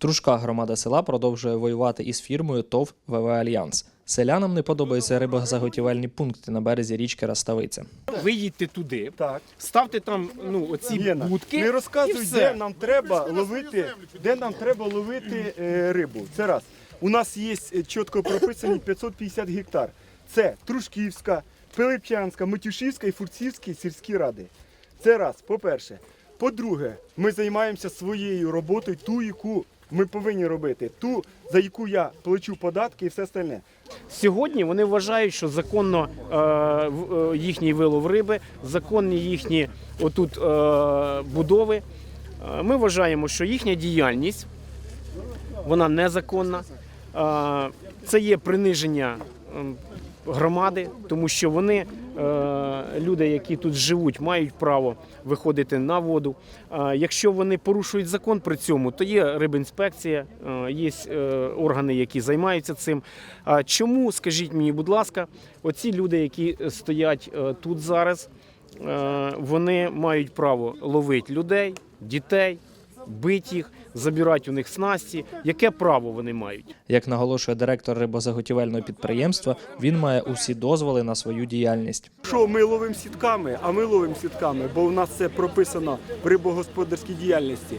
Трушках громада села продовжує воювати із фірмою ТОВ ВВ Альянс. Селянам не подобаються рибозаготівельні пункти на березі річки Раставиця. Ви їдьте туди, Так. ставте там ну, оці Єна, будки. не і розказуй, все. де нам треба ловити, де нам треба ловити е, рибу. Це раз. У нас є е, чітко прописані 550 гектар. Це Трушківська, Пилип'янська, Матюшівська і Фурцівські сільські ради. Це раз, по-перше. По-друге, ми займаємося своєю роботою, ту, яку ми повинні робити, ту, за яку я плачу податки і все остальне. Сьогодні вони вважають, що законно е, е, їхній вилов риби, законні їхні отут е, будови. Е, Ми вважаємо, що їхня діяльність вона незаконна. Е, Це є приниження ем, громади, тому що вони, е, люди, які тут живуть, мають право виходити на воду. Е, Якщо вони порушують закон при цьому, то є рибінспекція, е, є органи, які займаються цим. Чому, скажіть мені, будь ласка, оці люди, які стоять тут зараз, вони мають право ловити людей, дітей, бити їх, забирати у них снасті. Яке право вони мають? Як наголошує директор рибозаготівельного підприємства, він має усі дозволи на свою діяльність. Що ми ловимо сітками, а ми ловимо сітками, бо у нас це прописано в рибогосподарській діяльності.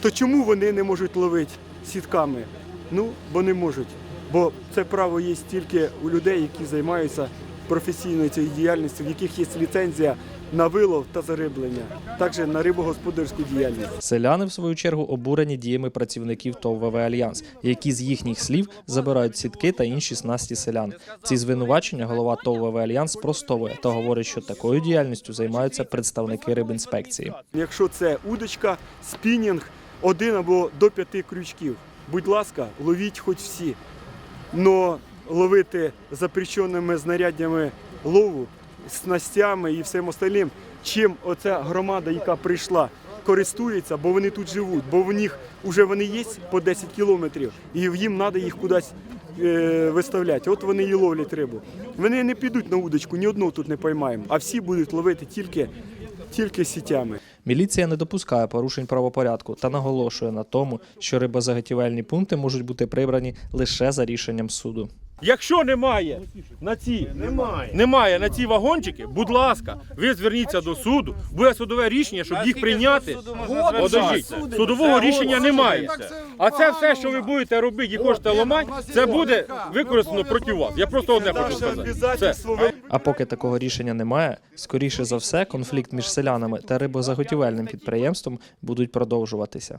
То чому вони не можуть ловити сітками? Ну, бо не можуть. Бо це право є тільки у людей, які займаються професійною цією діяльністю, в яких є ліцензія на вилов та зариблення, також на рибогосподарську діяльність. Селяни, в свою чергу, обурені діями працівників ТОВ ВВ Альянс, які з їхніх слів забирають сітки та інші снасті селян. Ці звинувачення голова ТОВ ВВ Альянс спростовує та говорить, що такою діяльністю займаються представники рибінспекції. Якщо це удочка, спінінг, один або до п'яти крючків. Будь ласка, ловіть хоч всі. Но ловити запрещеними знаряддями лову, снастями і всім остальним, чим оця громада, яка прийшла, користується, бо вони тут живуть, бо в них вже вони є по 10 кілометрів, і їм треба їх кудись е, виставляти. От вони і ловлять рибу. Вони не підуть на удочку, ні одного тут не поймаємо, а всі будуть ловити тільки, тільки сітями. Міліція не допускає порушень правопорядку та наголошує на тому, що рибозаготівельні пункти можуть бути прибрані лише за рішенням суду. Якщо немає на ці Немає. немає на ці вагончики, будь ласка, ви зверніться до суду. Буде судове рішення, щоб їх прийняти. Подождіть, судового рішення немає. А це все, що ви будете робити і хочете ламати, це буде використано проти вас. Я просто одне хочу сказати. Все. А поки такого рішення немає, скоріше за все, конфлікт між селянами та рибозаготівельним підприємством будуть продовжуватися.